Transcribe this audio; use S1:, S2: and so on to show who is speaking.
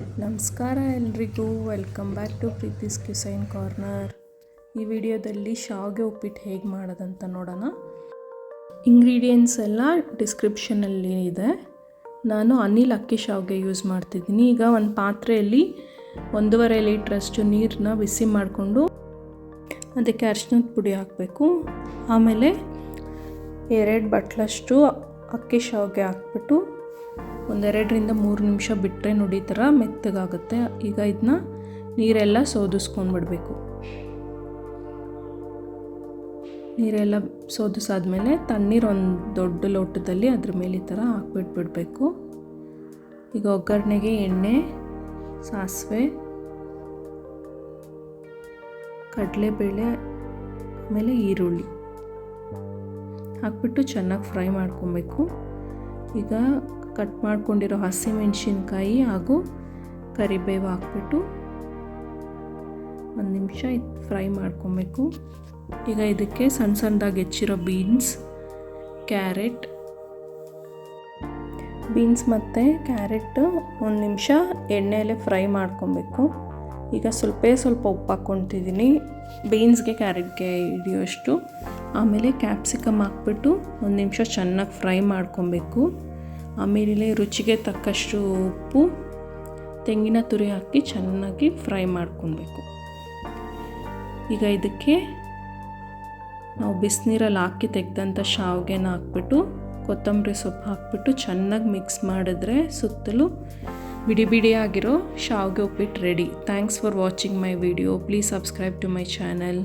S1: ನಮಸ್ಕಾರ ಎಲ್ರಿಗೂ. Welcome back to Preethi's cuisine corner ಈ ವಿಡಿಯೋದಲ್ಲಿ ಶಾವಿಗೆ ಉಪ್ಪಿಟ್ಟು ಹೇಗೆ ಮಾಡೋದಂತ ನೋಡೋಣ. ಇಂಗ್ರೀಡಿಯೆಂಟ್ಸ್ ಎಲ್ಲ ಡಿಸ್ಕ್ರಿಪ್ಷನಲ್ಲಿ ಇದೆ. ನಾನು ಅನಿಲ್ ಅಕ್ಕಿ ಶಾವಿಗೆ ಯೂಸ್ ಮಾಡ್ತಿದ್ದೀನಿ. ಈಗ ಒಂದು ಪಾತ್ರೆಯಲ್ಲಿ ಒಂದೂವರೆ ಲೀಟ್ರಷ್ಟು ನೀರನ್ನ ಬಿಸಿ ಮಾಡಿಕೊಂಡು ಅದಕ್ಕೆ ಅರಿಶಿನದ ಪುಡಿ ಹಾಕಬೇಕು. ಆಮೇಲೆ ಎರಡು ಬಟ್ಲಷ್ಟು ಅಕ್ಕಿ ಶಾವಿಗೆ ಹಾಕ್ಬಿಟ್ಟು ಒಂದೆರಡರಿಂದ ಮೂರು ನಿಮಿಷ ಬಿಟ್ಟರೆ ನೋಡಿ ಥರ ಮೆತ್ತಗಾಗುತ್ತೆ. ಈಗ ಇದನ್ನ ನೀರೆಲ್ಲ ಸೋದಿಸ್ಕೊಂಡ್ಬಿಡ್ಬೇಕು. ನೀರೆಲ್ಲ ಸೋದಿಸಾದ್ಮೇಲೆ ತಣ್ಣೀರು ಒಂದು ದೊಡ್ಡ ಲೋಟದಲ್ಲಿ ಅದ್ರ ಮೇಲೆ ಈ ಥರ ಹಾಕ್ಬಿಟ್ಬಿಡ್ಬೇಕು. ಈಗ ಒಗ್ಗರಣೆಗೆ ಎಣ್ಣೆ, ಸಾಸಿವೆ, ಕಡಲೆಬೇಳೆ, ಆಮೇಲೆ ಈರುಳ್ಳಿ ಹಾಕ್ಬಿಟ್ಟು ಚೆನ್ನಾಗಿ ಫ್ರೈ ಮಾಡ್ಕೊಬೇಕು. ಈಗ ಕಟ್ ಮಾಡ್ಕೊಂಡಿರೋ ಹಸಿಮೆಣಸಿನ್ಕಾಯಿ ಹಾಗೂ ಕರಿಬೇವು ಹಾಕ್ಬಿಟ್ಟು ಒಂದು ನಿಮಿಷ ಫ್ರೈ ಮಾಡ್ಕೊಬೇಕು. ಈಗ ಇದಕ್ಕೆ ಸಣ್ಣ ಸಣ್ಣದಾಗಿ ಹೆಚ್ಚಿರೋ ಬೀನ್ಸ್, ಕ್ಯಾರೆಟ್, ಬೀನ್ಸ್ ಮತ್ತು ಕ್ಯಾರೆಟ್ ಒಂದು ನಿಮಿಷ ಎಣ್ಣೆಯಲ್ಲೇ ಫ್ರೈ ಮಾಡ್ಕೊಬೇಕು. ಈಗ ಸ್ವಲ್ಪ ಸ್ವಲ್ಪ ಉಪ್ಪು ಹಾಕ್ಕೊತಿದ್ದೀನಿ ಬೀನ್ಸ್ಗೆ ಕ್ಯಾರೆಟ್ಗೆ ಹಿಡಿಯೋಷ್ಟು ಆಮೇಲೆ ಕ್ಯಾಪ್ಸಿಕಮ್ ಹಾಕ್ಬಿಟ್ಟು ಒಂದು ನಿಮಿಷ ಚೆನ್ನಾಗಿ ಫ್ರೈ ಮಾಡ್ಕೊಬೇಕು. ಆಮೇಲೆ ರುಚಿಗೆ ತಕ್ಕಷ್ಟು ಉಪ್ಪು, ತೆಂಗಿನ ತುರಿ ಹಾಕಿ ಚೆನ್ನಾಗಿ ಫ್ರೈ ಮಾಡ್ಕೊಬೇಕು ಈಗ ಇದಕ್ಕೆ ನಾವು ಬಿಸಿನೀರಲ್ಲಿ ಹಾಕಿ ತೆಗೆದಂಥ ಶಾವಿಗೆನ ಹಾಕ್ಬಿಟ್ಟು, ಕೊತ್ತಂಬರಿ ಸೊಪ್ಪು ಹಾಕ್ಬಿಟ್ಟು ಚೆನ್ನಾಗಿ ಮಿಕ್ಸ್ ಮಾಡಿದ್ರೆ ಸುತ್ತಲೂ ಬಿಡಿ ಬಿಡಿಯಾಗಿರೋ ಶಾವಿಗೆ ಉಪ್ಪಿಟ್ಟು ready. Thanks for watching my video please subscribe to my channel